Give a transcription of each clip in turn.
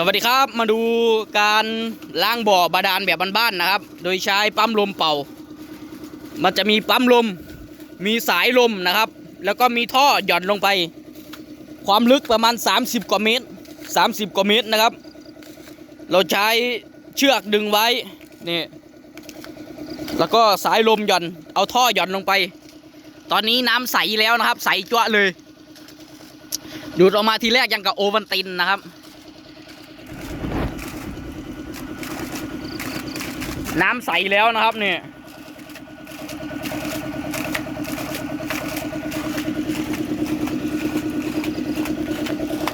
สวัสดีครับมาดูการล้างบ่อบาดาลแบบบ้านๆนะครับ โดยใช้ปั๊มลมเป่า มันจะมีปั๊มลม มีสายลมนะครับ แล้วก็มีท่อหย่อนลงไป ความลึกประมาณ 30 กว่าเมตร 30 กว่าเมตรนะครับ เราใช้เชือกดึงไว้นี่แล้วก็สายลมหย่อนเอาท่อหย่อนลงไป ตอนนี้น้ำใสแล้วนะครับ ใสจ้วะเลยดูดออกมาทีแรกยังกับโอวันตินนะครับ น้ำใสแล้วนะครับเนี่ย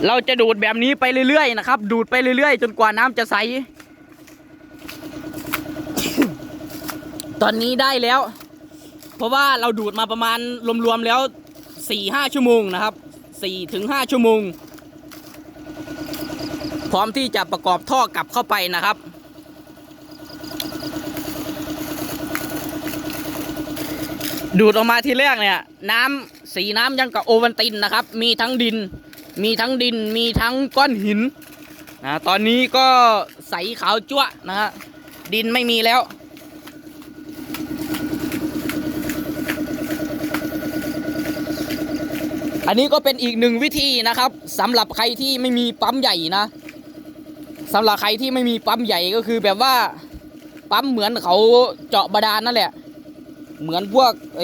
เราจะดูดแบบนี้ไปเรื่อยๆนะครับ ดูดไปเรื่อยๆ จนกว่าน้ำจะใส ตอนนี้ได้แล้ว เพราะว่าเราดูดมาประมาณรวมๆแล้วสี่ห้าชั่วโมงนะครับสี่ถึงห้าชั่วโมง พร้อมที่จะประกอบท่อกลับเข้าไปนะครับ ดูดออกมาทีแรกเนี่ย น้ำสีน้ำยังกับโอวันตินนะครับ มีทั้งดิน มีทั้งดิน มีทั้งก้อนหินนะตอนนี้ก็ใสขาวจั่วะนะฮะดินไม่มีแล้ว อันนี้ก็เป็นอีกหนึ่งวิธีนะครับสำหรับใครที่ไม่มีปั๊มใหญ่นะสำหรับใครที่ไม่มีปั๊มใหญ่ก็คือแบบว่าปั๊มเหมือนเขาเจาะบาดาลนั่นแหละ เหมือนพวกเอ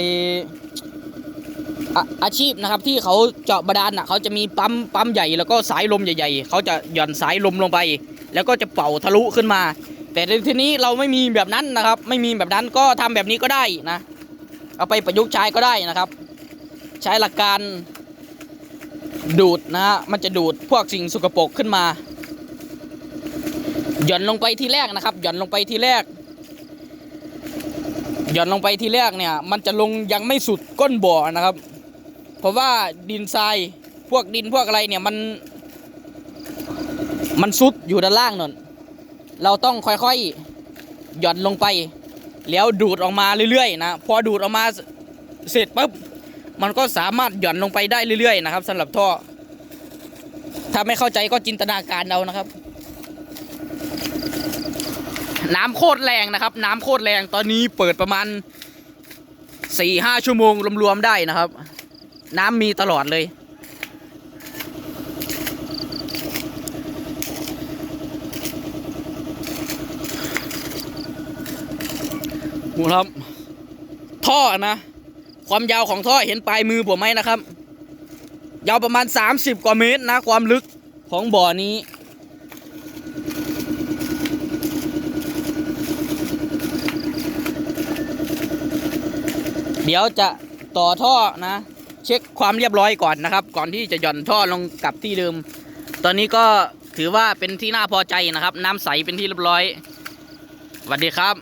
อาชีพนะครับที่เขาเจาะบาดาลน่ะเขาจะมีปั๊มปั๊มใหญ่แล้วก็สายลมใหญ่ๆเขาจะหย่อนสายลมลงไป แล้วก็จะเป่าทะลุขึ้นมา แต่ในที่นี้เราไม่มีแบบนั้นนะครับ ไม่มีแบบนั้นก็ทำแบบนี้ก็ได้นะ เอาไปประยุกต์ใช้ก็ได้นะครับ ใช้หลักการดูดนะฮะมันจะดูดพวกสิ่งสกปรกขึ้นมา หย่อนลงไปทีแรกนะครับ หย่อนลงไปทีแรก หย่อนลงไปทีแรกเนี่ย มันจะลงยังไม่สุดก้นบ่อนะครับ เพราะว่าดินทรายพวกดินพวกอะไรเนี่ยมัน มันซุดอยู่ด้านล่างนนเราต้องค่อยๆหย่อนลงไป แล้วดูดออกมาเรื่อยๆนะพอดูดออกมาเสร็จปุ๊บมันก็สามารถหย่อนลงไปได้เรื่อยๆนะครับสำหรับท่อ ถ้าไม่เข้าใจก็จินตนาการเอานะครับ น้ำโคตรแรงนะครับ น้ำโคตรแรงตอนนี้เปิดประมาณสี่ห้าชั่วโมงรวมๆได้นะครับ น้ำมีตลอดเลยดูครับ ท่อนะ ความยาวของท่อเห็นปลายมือผมไหมนะครับ ยาวประมาณ 30 กว่าเมตรนะ ความลึกของบ่อนี้ เดี๋ยวจะต่อท่อนะ เช็คความเรียบร้อยก่อนนะครับ ก่อนที่จะหย่อนท่อลงกลับที่เดิม ตอนนี้ก็ถือว่าเป็นที่น่าพอใจนะครับ น้ำใสเป็นที่เรียบร้อยสวัสดีครับ